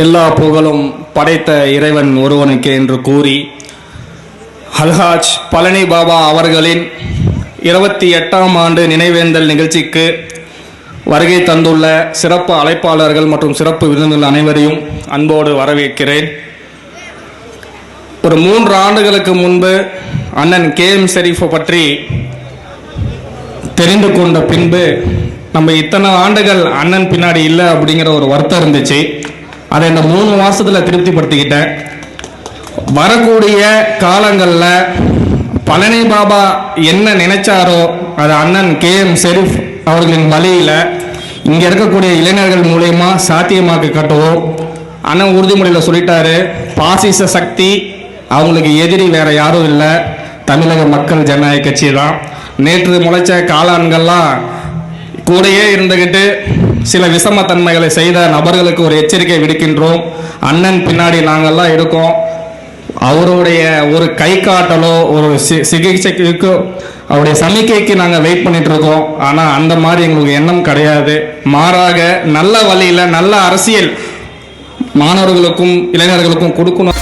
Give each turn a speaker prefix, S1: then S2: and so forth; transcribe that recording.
S1: எல்லா புகழும் படைத்த இறைவன் ஒருவனுக்கு என்று கூறி அல்ஹாஜ் பழனி பாபா அவர்களின் இருபத்தி எட்டாம் ஆண்டு நினைவேந்தல் நிகழ்ச்சிக்கு வருகை தந்துள்ள சிறப்பு அழைப்பாளர்கள் மற்றும் சிறப்பு விருந்தினர் அனைவரையும் அன்போடு வரவேற்கிறேன். ஒரு மூன்று ஆண்டுகளுக்கு முன்பு அண்ணன் கே எம் ஷெரீஃபை பற்றி தெரிந்து கொண்ட பின்பு நம்ம இத்தனை ஆண்டுகள் அண்ணன் பின்னாடி இல்லை அப்படிங்கிற ஒரு வருத்தம் இருந்துச்சு. அதை இந்த மூணு மாசத்துல திருப்திப்படுத்திக்கிட்டேன் வரக்கூடிய காலங்களில் பழனி பாபா என்ன நினைச்சாரோ அது அண்ணன் கே எம் ஷெரீப் அவர்களின் வழியில் இங்கே இருக்கக்கூடிய இளைஞர்கள் மூலயமா சாத்தியமாக்க கட்டுவோம் அண்ணன் உறுதிமொழியில் சொல்லிட்டாரு பாசிச சக்தி அவங்களுக்கு எதிரி வேற யாரும் இல்லை தமிழக மக்கள் ஜனநாயக கட்சி தான் நேற்று முளைச்ச காளான்கள்லாம் கூடயே இருந்துகிட்டு சில விஷமத்தன்மைகளை செய்த நபர்களுக்கு ஒரு எச்சரிக்கை விடுக்கின்றோம். அண்ணன் பின்னாடி நாங்கள்லாம் இருக்கோம். அவருடைய ஒரு கை காட்டலோ ஒரு சிகிச்சைக்கு அவருடைய சமிக்கைக்கு நாங்கள் வெயிட் பண்ணிட்டு இருக்கோம் ஆனால் அந்த மாதிரி எங்களுக்கு எண்ணம் கிடையாது. மாறாக நல்ல வழியில் நல்ல அரசியல் மாணவர்களுக்கும் இளைஞர்களுக்கும் கொடுக்கணும்.